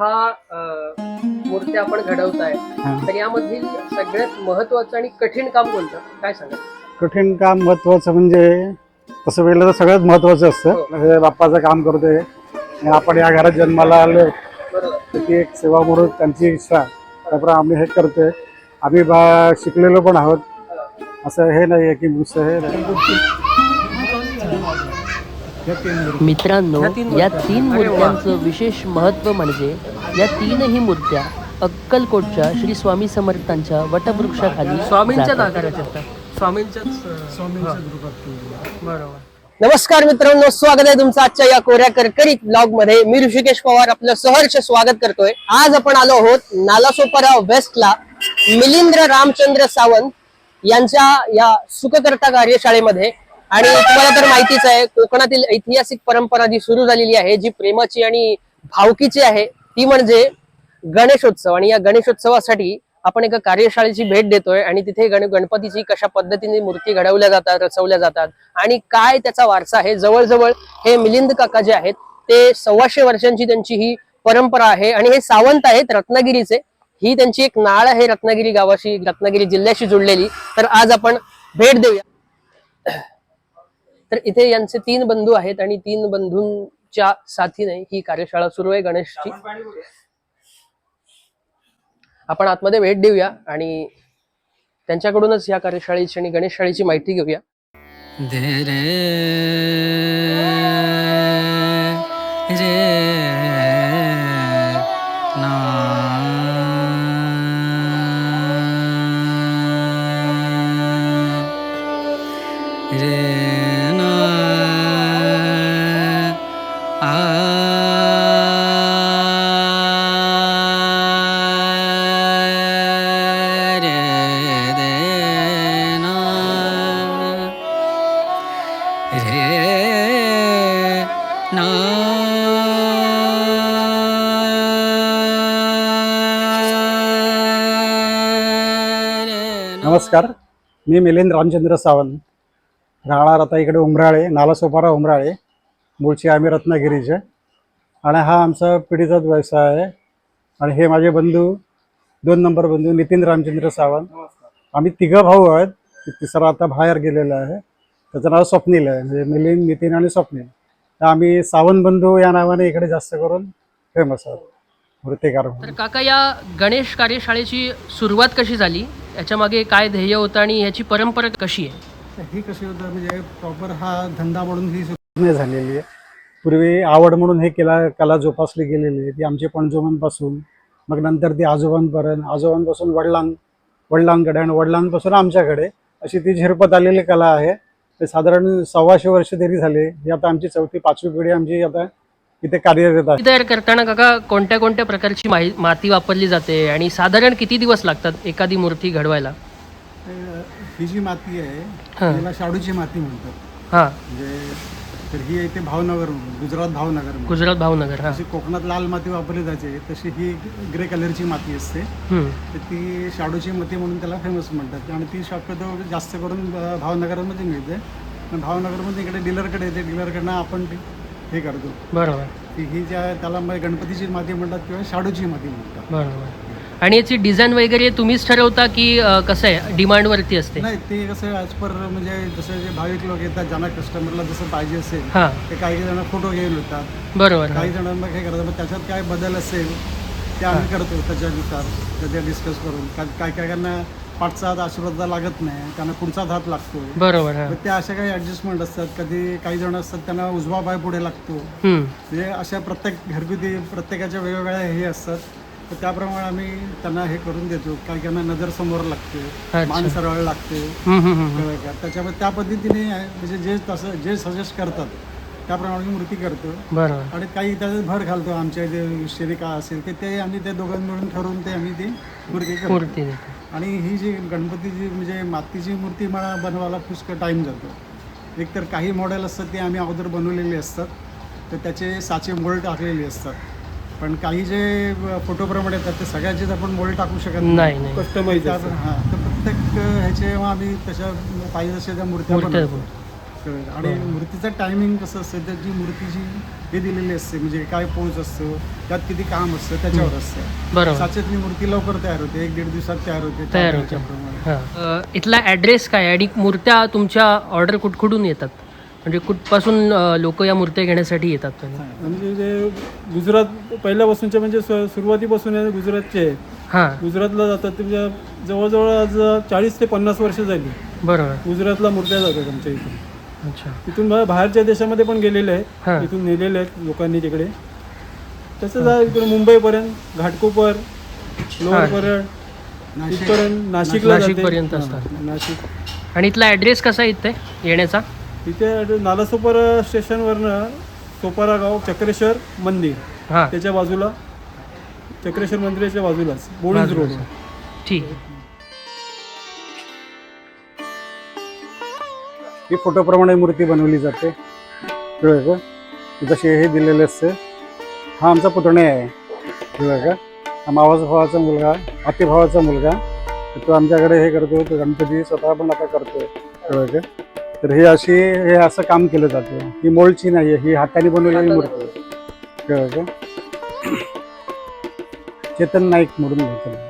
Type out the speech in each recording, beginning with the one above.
हा अ, मूर्त्या आपण घडवताय. हा. तर यामधील सगळ्यात महत्वाचं आणि कठीण काम कोणतं? काय सांगा कठीण काम महत्वाचं म्हणजे तसं वेळेला तर सगळ्यात महत्वाचं असतं. म्हणजे बाप्पाचं काम करतोय. आणि आपण या घरात जन्माला आलो तर ती एक सेवा म्हणून त्यांची इच्छा त्याप्रमाणे आम्ही हे करतोय. आम्ही बा शिकलेलो पण आहोत. असं हे नाही आहे की नुसतं हे नाही. मित्रांनो या. तीन. मूर्त्यांचं विशेष महत्त्व म्हणजे या तीनही मूर्त्या अक्कलकोटच्या श्री स्वामी समर्थांच्या वटवृक्षाखाली स्वामींच्याच जातात. आकाराच्या असतात स्वामींच्याच स्वामींच्या बरोबर. नमस्कार मित्रांनो स्वागत आहे तुमचं आजच्या या कोऱ्या करकरीत ब्लॉगमध्ये मी ऋषिकेश पवार आपलं सहर्ष स्वागत करतोय. आज आपण आलो आहोत नालासोपारा वेस्टला मिलिंद्र रामचंद्र सावंत यांच्या या सुखकर्ता कार्यशाळेमध्ये. आणि तुम्हाला तर माहितीच आहे कोकणातील ऐतिहासिक परंपरा जी सुरू झालेली आहे जी प्रेमाची आणि भावकीची आहे ती म्हणजे गणेशोत्सव. आणि या गणेशोत्सवासाठी आपण एका कार्यशाळेची भेट देतोय आणि तिथे गण गणपतीची कशा पद्धतीने मूर्ती घडवल्या जातात रचवल्या जातात आणि काय त्याचा वारसा आहे. जवळजवळ हे मिलिंद काका जे आहेत ते सव्वाशे वर्षांची त्यांची ही परंपरा आहे आणि हे सावंत आहेत रत्नागिरीचे. ही त्यांची एक नाळ आहे रत्नागिरी गावाशी रत्नागिरी जिल्ह्याशी जुळलेली. तर आज आपण भेट देऊया. तर इथे यांचे तीन बंधू आहेत आणि तीन बंधूंच्या साथीने ही कार्यशाळा सुरू आहे गणेशची. आपण आतमध्ये भेट देऊया आणि त्यांच्याकडूनच या कार्यशाळेची आणि गणेशशाळेची माहिती घेऊया. रे नमस्कार. मी मिलिंद रामचंद्र सावंत. राहणार आता इकडे उमराळे नालासोपारा उमराळे मूळचे आम्ही रत्नागिरीचे. आणि हा आमचा पिढीचाच व्यवसाय आहे. आणि हे माझे बंधू दोन नंबर बंधू नितीन रामचंद्र सावंत. आम्ही तिघं भाऊ आहेत. तिसरा आता बाहेर गेलेला आहे. त्याचं नाव स्वप्नील आहे. म्हणजे मिलिंद नितीन आणि स्वप्नील. तर आम्ही सावंत बंधू या नावाने इकडे जास्त करून फेमस आहोत. तर काका या गणेश कार्यशाळेची सुरुवात कशी झाली? याच्या मागे काय ध्येय होतं आणि याची परंपरा कशी आहे? ही कशी होतं? म्हणजे प्रॉपर हा धंदा म्हणून ही सुरू नाही झालेली आहे. पूर्वी आवड म्हणून हे केला कला जोपासली गेलेली आहे. ती आमचे पणजोबांपासून मग नंतर ती आजोबांपर्यंत आजोबांपासून वडिलां वडिलांकडे आणि वडिलांपासून आमच्याकडे अशी ती झिरपत आलेली कला आहे. ते साधारण सव्वाशे वर्ष तरी झाले. ही आता आमची चौथी पाचवी पिढी आमची आता इथे कार्यरत आहे तयार करताना काका कोणत्या कोणत्या प्रकारची माहि- माती वापरली जाते आणि साधारण किती दिवस लागतात एखादी मूर्ती घडवायला? ही जी माती आहे हां. त्याला शाडूची माती म्हणतात. हा. म्हणजे तर ही येते भावनगर गुजरात भावनगर गुजरात भावनगर हा. जशी कोकणात लाल माती वापरली जाते तशी ही ग्रे कलरची माती असते. हम्म. तर ती शाडूची माती म्हणून त्याला फेमस म्हणतात. आणि ती शक्यतो जास्त करून अ, भावनगरमध्ये मिळते. आणि भावनगरमध्ये इकडे डीलरकडे येते. डीलरकडनं आपण ती हे करतो. बरोबर. ती ही ज्या त्याला मग गणपतीची माती म्हणतात किंवा शाडूची माती म्हणतात. बरोबर. आणि याची डिझाईन वगैरे तुम्हीच ठरवता की अं, कसं आहे? डिमांडवरती असते. नाही ते कसं ॲज पर म्हणजे जसं जे भाविक लोक येतात ज्यांना कस्टमरला जसं पाहिजे असेल हा. ते काही जण फोटो घेऊन येतात. बरोबर. काही जण मग हे करतात. मग त्याच्यात काय बदल असेल ते आम्ही करतो त्याच्यानुसार तर ते डिस्कस करून. का- काय काय त्यांना पाठचा हात आशीर्वादा लागत नाही त्यांना पुढचा हात लागतो बरोबर हा तर त्या अशा काही ॲडजस्टमेंट असतात कधी काही जण असतात त्यांना उजवा पाय पुढे लागतो हम्म. म्हणजे अशा प्रत्येक घरगुती प्रत्येकाच्या वेगवेगळ्या हे असतात तर त्याप्रमाणे आम्ही त्यांना हे करून देतो काही काहींना नजर समोर लागते अच्छा. मान सरळ लागते हम्म, हम्म, हम्म. कळलं का? त्याच्यामुळे त्या पद्धतीने आहे, म्हणजे जे तसं जे सजेस्ट करतात त्याप्रमाणे मूर्ती करतो बरोबर. आणि काही त्याच्यात भर घालतो आमच्या जे शेरिका असेल की ते आम्ही ते दोघां मिळून ठरवून ते आम्ही ती मूर्ती करतो. मूर्ती देते. आणि ही जी गणपतीची म्हणजे मातीची मूर्ती मला बनवायला पुष्कळ टाईम जातो. एकतर काही मॉडेल असतात ते आम्ही अगोदर बनवलेले असतात. तर त्याचे साचे मोल्ड टाकलेले असतात. पण काही जे फोटोप्रमाणे येतात ते सगळ्याचेच आपण मोल्ड टाकू शकत नाही, नाही. कस्टमाइज हां. तर प्रत्येक ह्याचे आम्ही तशा पाहिजे तशा त्या मूर्त्या मूर्त्या बनवतो. कळलं. आणि मूर्तीचं टायमिंग कसं असतं? तर जी मूर्तीची हे दिलेले असते म्हणजे काय पोच असतो त्यात किती काम असतं त्याच्यावर असतं. बरोबर. साचेतली मूर्ती लवकर तयार होते एक दीड दिवसात तयार होते तयार त्या होते. हां. इथला ॲड्रेस काय? आहे आणि मूर्त्या तुमच्या ऑर्डर कुठकुठून येतात? म्हणजे कुठपासून लोक या मूर्त्या घेण्यासाठी येतात म्हणजे जे गुजरात पहिल्यापासूनचे म्हणजे सुरुवातीपासून गुजरातचे हां. गुजरातला जातात ते म्हणजे जवळजवळ आज चाळीस ते पन्नास वर्ष झाली. बरोबर. गुजरातला मूर्त्या जातात आमच्या इथून अच्छा. तिथून बा- बाहेरच्या देशामध्ये पण गेलेले हां. आहेत इथून नेलेले आहेत लोकांनी तिकडे. तसंच आहे इकडे मुंबईपर्यंत घाटकोपर लोअर परळ इथपर्यंत नाशिकला जाते. नाशिकपर्यंत हां, असतात. नाशिक. आणि इथला ॲड्रेस कसा आहे इथे येण्याचा? तिथे नालासोपारा स्टेशनवरनं सोपारा गाव चक्रेश्वर मंदिर. हां. त्याच्या बाजूला चक्रेश्वर मंदिराच्या बाजूलाच बोळीज रोड. ठीक. आहे ही फोटोप्रमाणे मूर्ती बनवली जाते. कळलं का जसे हे दिलेले असते. हा आमचा पुतणे आहे. कळलं का हा मावाचा भावाचा मुलगा आते भावाचा मुलगा. तो आमच्याकडे हे करतो तो गणपती स्वतः पण आता करतोय कळलं का तर हे अशी हे असं काम केलं जातं. ही मोलची नाही आहे ही हाताने बनवलेली मूर्ती. आहे. कळलं का चेतन नाईक म्हणून घेतलं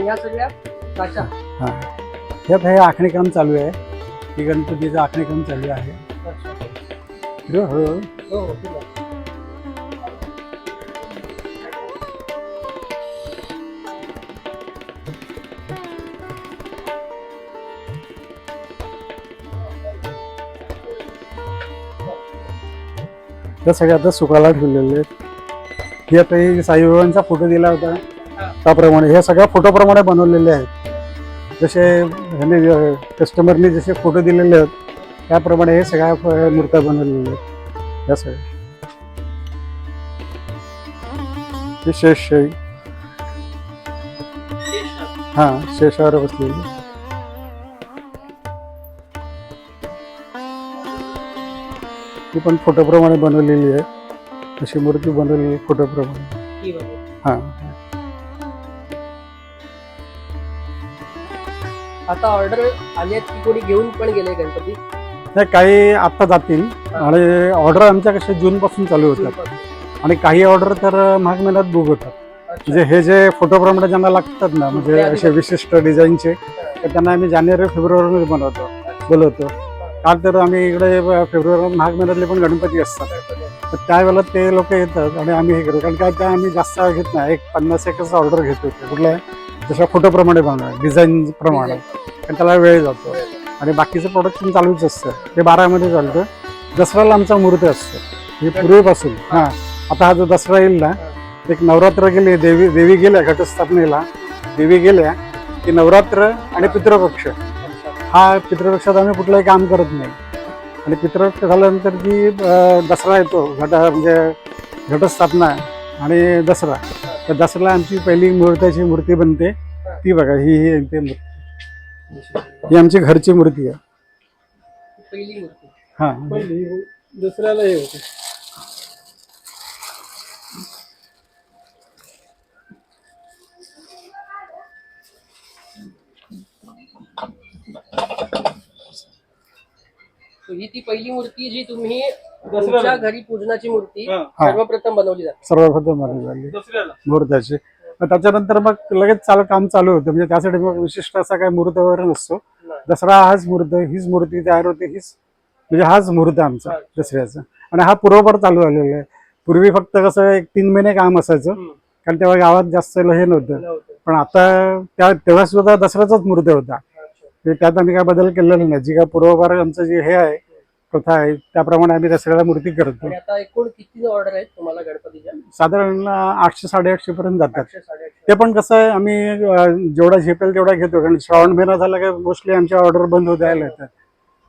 हा या सगळ्या काचा हां ह्यात हे आखणी काम चालू आहे. ही गणपतीचं आखणी काम चालू आहे. हो हो. हो हो ठीक आहे. त्या सगळ्या आता सुकायला ठेवलेले आहेत. ही आता ही साईबाबांचा फोटो दिला होता. त्याप्रमाणे ह्या सगळ्या फोटोप्रमाणे बनवलेले आहेत. जसे ह्याने कस्टमरने जसे फोटो दिलेले आहेत त्याप्रमाणे हे सगळ्या मूर्त्या बनवलेल्या आहेत. ह्या सगळ्या. हे शेषशाही. हां शेषावर बसलेली ती पण फोटोप्रमाणे बनवलेली आहे. अशी मूर्ती बनवलेली फोटोप्रमाणे. हां. आता ऑर्डर आली आहेत की कोणी घेऊन पण गेले गणपती? नाही काही आत्ता जातील. आणि ऑर्डर आमच्या कशा जूनपासून चालू होतात. आणि काही ऑर्डर तर माघ महिन्यात बुक होतात म्हणजे हे जे फोटोप्रमाणे ज्यांना लागतात ना म्हणजे असे विशिष्ट डिझाईनचे तर त्यांना आम्ही जानेवारी फेब्रुवारीमध्ये बनवतो बोलवतो. काल तर आम्ही इकडे फेब्रुवारी माघ महिन्यातले पण गणपती असतात. तर त्यावेळेला ते लोक येतात आणि आम्ही हे करतो. कारण काय त्या आम्ही जास्त घेत नाही. एक पन्नास एकच ऑर्डर घेतो. कुठल्या जशा फोटोप्रमाणे बनवा डिझाईन प्रमाणे. कारण त्याला वेळ जातो. आणि बाकीचं प्रोडक्शन चालूच असतं. ते बारामध्ये चालतं. दसऱ्याला आमचा मुहूर्त असतो. हे पूर्वीपासून. हां. आता हा जो दसरा येईल ना एक नवरात्र गेले देवी देवी गेल्या घटस्थापनेला. देवी गेल्या की नवरात्र आणि पितृपक्ष. हा पितृपक्षात आम्ही कुठलंही काम करत नाही. आणि पितृपक्ष झाल्यानंतर जी दसरा येतो घट म्हणजे घटस्थापना आणि दसरा. तर दसऱ्याला आमची पहिली मुहूर्ताची मूर्ती बनते. ती बघा ही ही ते मूर्ती. ही आमची घरची मूर्ती आहे. पहिली मूर्ती. हां. पहिली दुसऱ्याला हे होते. So ही ती पहिली मूर्ती जी तुम्ही तुमच्या घरी पूजनाची मूर्ती. सर्वप्रथम बनवली जाते. सर्वप्रथम बनवली झाली मुहूर्ताची त्याच्यानंतर मग लगेच चालू काम चालू होतं. म्हणजे त्यासाठी मग विशिष्ट असा काही मुहूर्त वगैरे नसतो. दसरा हाच मुहूर्त हीच मूर्ती तयार होते हीच म्हणजे हाच मुहूर्त आमचा दसऱ्याचा. आणि हा पूर्वपर चालू झालेला आहे. पूर्वी फक्त कसं एक तीन महिने काम असायचं. कारण तेव्हा गावात जास्त हे नव्हतं. पण आता त्या तेव्हा सुद्धा दसऱ्याचाच मुहूर्त होता. त्यात आम्ही काय बदल केलेला नाही. जी काय पूर्वभार आमचं जे हे आहे प्रथा आहे त्याप्रमाणे आम्ही दसऱ्याला मूर्ती करतो आणि आता एकूण किती ऑर्डर आहेत तुम्हाला गणपतीच्या? साधारण आठशे साडेआठशे पर्यंत जातात. आठशे साडेआठशे. ते पण कसं आहे आम्ही अं, जेवढा झेपेल तेवढा घेतो. कारण श्रावण महिना झाला का मोस्टली आमच्या ऑर्डर बंद होत यायला येतात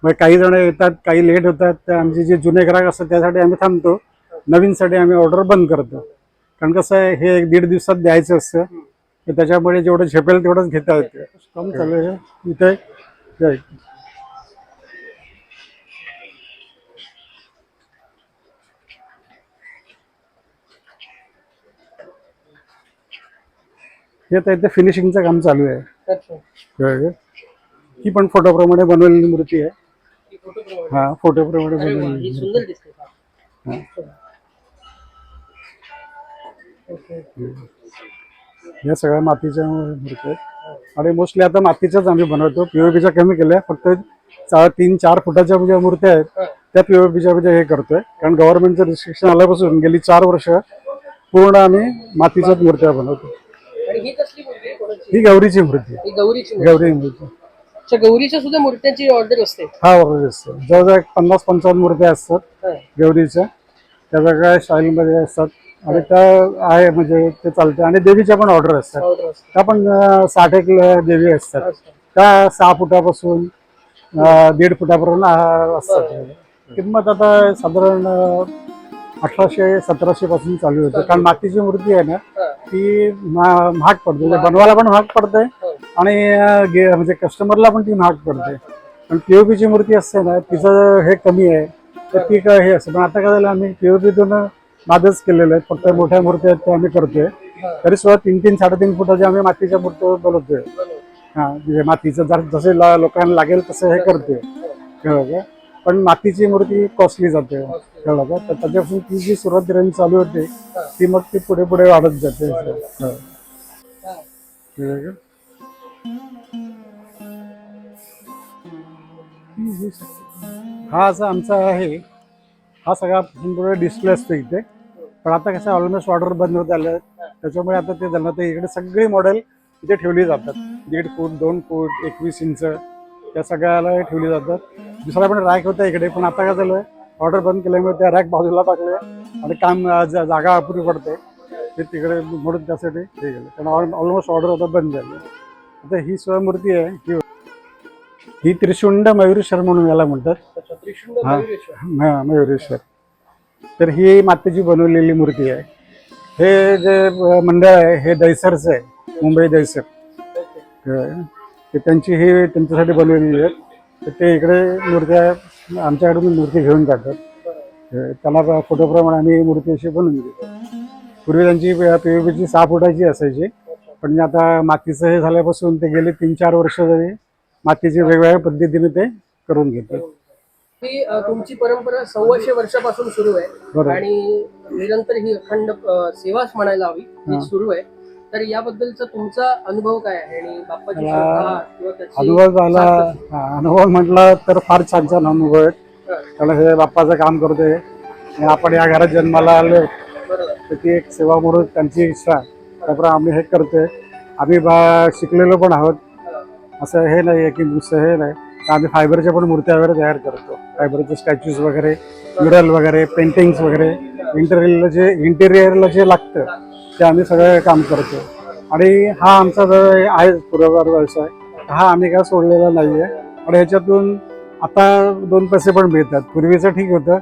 मग काही जण येतात काही लेट होतात. तर आमचे जे जुने ग्राहक असतात त्यासाठी आम्ही थांबतो. नवीनसाठी आम्ही ऑर्डर बंद करतो. कारण कसं आहे हे एक दीड दिवसात द्यायचं असतं. तर त्याच्यामुळे जेवढं झेपेल तेवढंच घेता येते. काम चालू आहे. इथे हे आहे. हे आता इथे फिनिशिंगचं काम चालू आहे. का? ही पण फोटोप्रमाणे बनवलेली मूर्ती आहे. ही फोटोप्रमाणे. हा बनवलेली ही या सगळ्या मातीच्या मूर्ती आहेत आणि मोस्टली आता मातीच्याच आम्ही बनवतो. पीओपीच्या कमी केल्या फक्त चा- तीन चार फुटाच्या ज्या मूर्त्या आहेत त्या पीओपीच्या म्हणजे हे करतोय. कारण गव्हर्नमेंटचं रिस्ट्रिक्शन आल्यापासून गेली चार वर्ष पूर्ण आम्ही मातीच्याच मूर्त्या बनवतो. ही गौरीची मूर्ती ही गौरीची मूर्ती. गौरी मूर्ती. गौरीच्या सुद्धा मूर्त्यांची ऑर्डर असते. हा वगैरे असतो. जवळजवळ पन्नास पंचावन्न मूर्त्या असतात. गौरीच्या. त्या वेगळ्या स्टाईलमध्ये असतात. आणि त्या आहे म्हणजे ते चालते आणि देवीच्या पण ऑर्डर असतात. असते त्या पण अं, साठ एक देवी असतात. त्या सहा फुटापासून अं, दीड फुटापर्यंत असतात. किंमत आता साधारण अठराशे सतराशे पासून चालू होते. कारण मातीची मूर्ती आहे ना ती मा- महाग पडते. म्हणजे बनवायला पण महाग पडते. आणि अं, गे- म्हणजे कस्टमरला पण ती महाग पडते. पण पीओपीची मूर्ती असते ना तिचं हे कमी आहे. तर ती काय हे असते. पण आता काय झालं आम्ही पीओपीतून नादच केलेलं आहे फक्त मोठ्या मूर्त्या आहेत त्या आम्ही करतोय. तरी सुद्धा तीन तीन साडेतीन फुटाच्या आम्ही मातीच्या मूर्त्या बोलवतोय हा म्हणजे मातीचं जर जसे ला- लोकांना लागेल तसं हे करतोय. कळलं का? पण मातीची मूर्ती कॉस्टली जाते. कळलं का? तर त्याच्यापासून ती जी सुरुवात रेंज चालू होते ती मग ती पुढे पुढे वाढत जाते. कळलं हा असा आमचा आहे. हा सगळा पूर्ण डिस्प्ले असतो इथे. पण आता कसं ऑलमोस्ट ऑर्डर बंद होत आलं. त्याच्यामुळे आता ते झालं ते इकडे सगळी मॉडेल इथे ठेवली जातात. दीड फूट दोन फूट एकवीस इंच. त्या सगळ्याला ठेवली जातात. दुसरा पण रॅक होता इकडे. पण आता काय झालं? ऑर्डर बंद केल्यामुळे त्या रॅक बाजूला टाकले. आणि काम जा- जागा अपुरी पडते. ते तिकडे म्हणून त्यासाठी हे गेलं कारण ऑलमोस्ट ऑर्डर आता बंद झाली. आता ही स्वयंमूर्ती आहे. ही ही त्रिशुंड मयुरेश्वर म्हणून याला म्हणतात. त्रिशुंड हा. मयुरेश्वर. हा, मयुरेश्वर. तर ही मातेची बनवलेली मूर्ती आहे. हे जे मंडळ आहे हे दैसरचं आहे मुंबई दैसर ओके. अ, ते त्यांची ही त्यांच्यासाठी बनवलेली आहे तर ते इकडे मूर्त्या आमच्याकडून मूर्ती घेऊन जातात. त्यांना फोटोप्रमाणे आम्ही मूर्ती अशी बनवून देतो. पूर्वी त्यांची पीओपीची सहा फुटाची असायची. पण आता मातीचं हे झाल्यापासून ते गेले तीन चार वर्ष तरी मातीची वेगवेगळ्या पद्धतीने ते करून घेतात ही तुमची परंपरा सव्वाशे वर्षापासून सुरू आहे. बरोबर. आणि निरंतर ही अखंड अ, सेवाच म्हणायला हवी. ही. हा. सुरू आहे. तर याबद्दलचा तुमचा अनुभव काय आहे? आणि बाप्पाची मला श्रद्धा किंवा त्याची अनुभव झाला? हा, अनुभव म्हटलं तर फार छान छान अनुभव आहेत कारण हे बाप्पाचं काम करतोय. आणि आपण या घरात जन्माला आलो. बरोबर. तर ती एक सेवा म्हणून त्यांची इच्छा त्याप्रमाणे आम्ही हे करतोय. आम्ही बा शिकलेलो पण आहोत. असं हे नाही आहे की नुसतं हे नाही. तर आम्ही फायबरच्या पण मूर्त्या वगैरे तयार करतो. फायबरचे स्टॅच्यूज वगैरे म्युरल वगैरे पेंटिंग्स वगैरे. इंटेरियरला जे इंटेरियरला जे लागतं ते आम्ही सगळं काम करतो. आणि हा आमचा जो आहे पूर्वगार व्यवसाय हा आम्ही काय सोडलेला नाही आहे आणि ह्याच्यातून आता दोन पैसे पण मिळतात. पूर्वीचं ठीक होतं.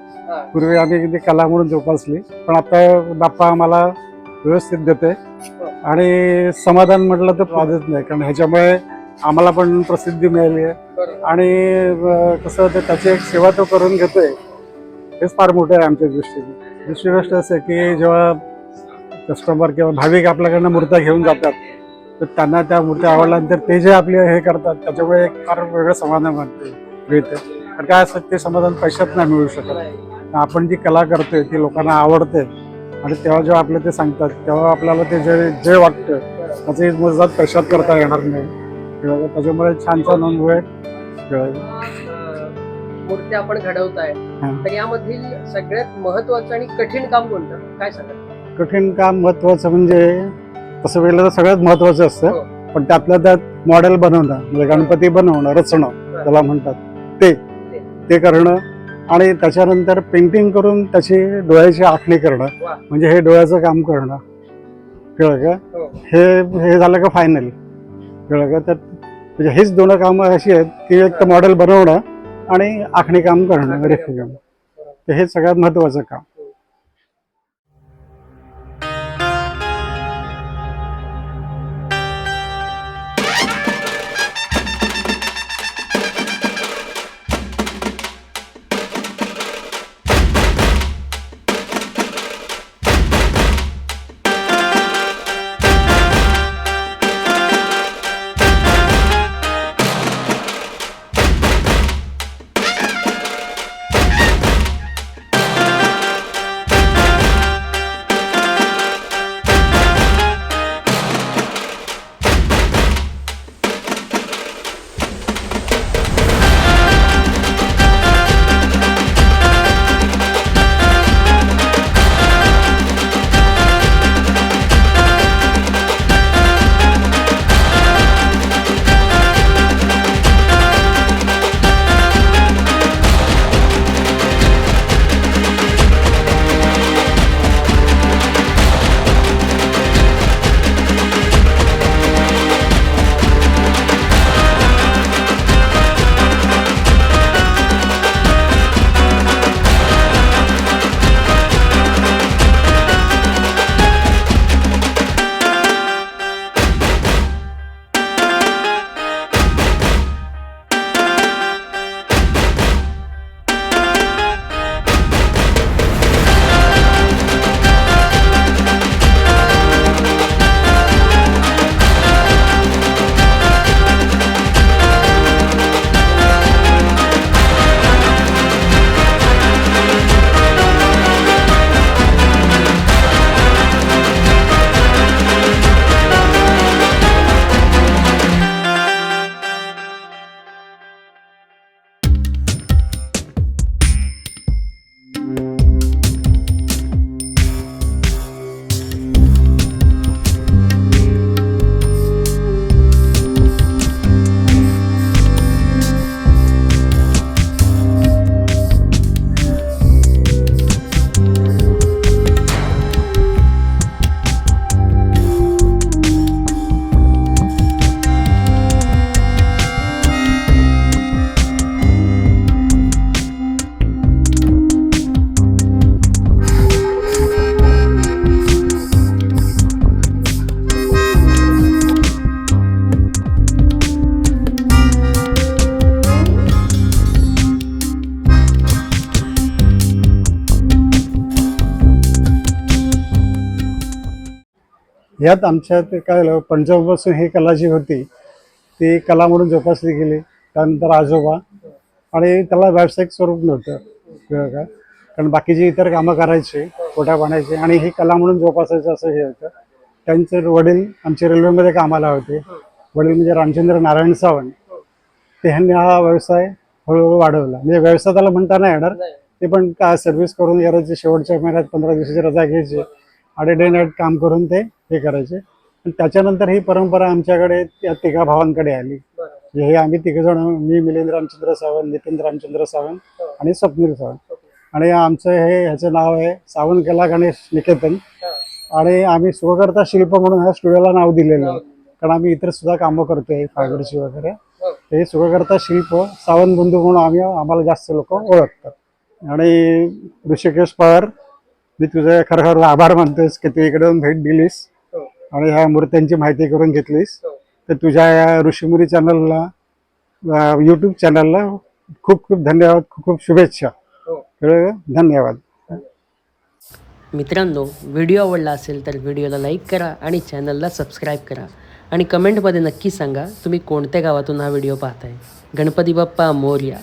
पूर्वी आम्ही ती कला म्हणून जोपासली. पण आता बाप्पा आम्हाला व्यवस्थित देते आणि समाधान म्हटलं तर वादच नाही. कारण ह्याच्यामुळे आम्हाला पण प्रसिद्धी मिळाली आहे. आणि कसं तर त्याची एक सेवा तो करून घेतोय हेच फार मोठं आहे आमच्या दृष्टीने. दुसरी गोष्ट असं आहे की जेव्हा कस्टमर किंवा भाविक आपल्याकडनं मूर्त्या घेऊन जातात तर त्यांना त्या मूर्त्या आवडल्यानंतर ते जे आपले हे करतात त्याच्यामुळे एक फार वेगळं समाधान वाटते मिळते. कारण काय असतं ते समाधान पैशात नाही मिळू शकत. आपण जी कला करतोय ती लोकांना आवडते. आणि तेव्हा जेव्हा आपले ते सांगतात तेव्हा आपल्याला ते जे जे वाटतं त्याची मदत पैशात करता येणार नाही. त्याच्यामुळे छान छान अनुभव अ, मूर्त्या आपण घडवताय. हा. तर यामधील सगळ्यात महत्वाचं आणि कठीण काम कोणतं? काय सांगा कठीण काम महत्वाचं म्हणजे तसं वेळेला तर सगळ्यात महत्वाचं हो. असतं पण त्यातल्या त्यात मॉडेल बनवणं म्हणजे गणपती बनवणं रचणं त्याला म्हणतात. ते. ते. करणं आणि त्याच्यानंतर पेंटिंग करून त्याची डोळ्याची आखणी करणं. वा. म्हणजे हे डोळ्याचं काम करणं. कळलं का? हो. हे हे झालं का फायनल कळलं का? तर म्हणजे हेच दोन कामं अशी आहेत की एक तर मॉडेल बनवणं आणि आखणी काम करणं रेखी काम. तर हे सगळ्यात महत्वाचं काम. ह्यात आमच्या ते काय पंजाबपासून ही कला जी होती ती कला म्हणून जोपासली गेली. त्यानंतर आजोबा. आणि त्याला व्यावसायिक स्वरूप नव्हतं. का कारण बाकीची इतर कामं करायची पोटा पाण्याची आणि ही कला म्हणून जोपासायचं असं हे होतं. त्यांचे वडील आमचे रेल्वेमध्ये कामाला होते. वडील म्हणजे रामचंद्र नारायण सावंत. ते ह्यांनी हा व्यवसाय हळूहळू वाढवला. म्हणजे व्यवसाय त्याला म्हणता नाही येणार. ते पण का सर्व्हिस करून करायचे शेवटच्या महिन्यात पंधरा दिवसाची रजा घ्यायची. आणि डे नाईट काम करून ते हे करायचे. आणि त्याच्यानंतर ही परंपरा आमच्याकडे त्या तिघा भावांकडे आली. हे आम्ही तिघ जण मी मिलिंद रामचंद्र सावंत नितीन रामचंद्र सावंत आणि स्वप्नील सावंत. आणि आमचं हे ह्याचं नाव आहे सावंत कला गणेश निकेतन. आणि आम्ही स्वकर्ता शिल्प म्हणून ह्या स्टुडिओला नाव दिलेलं आहे. कारण आम्ही इतर सुद्धा कामं करतोय फायबरची वगैरे. हे सुखकर्ता शिल्प सावंत बंधू म्हणून आम्ही आम्हाला जास्त लोक ओळखतात. आणि ऋषिकेश पवार मी तुझे खरं खरं आभार मानतोस की तू इकडे येऊन भेट दिलीस आणि ह्या मूर्त्यांची माहिती करून घेतलीस. तर तुझ्या या ऋषीमुरी चॅनलला यूट्यूब चॅनलला खूप खूप धन्यवाद खूप खूप शुभेच्छा. तर धन्यवाद. मित्रांनो व्हिडिओ आवडला असेल तर व्हिडिओला लाईक करा आणि चॅनलला सबस्क्राईब करा. आणि कमेंटमध्ये नक्की सांगा तुम्ही कोणत्या गावातून हा व्हिडिओ पाहताय? गणपती बाप्पा मोर्या.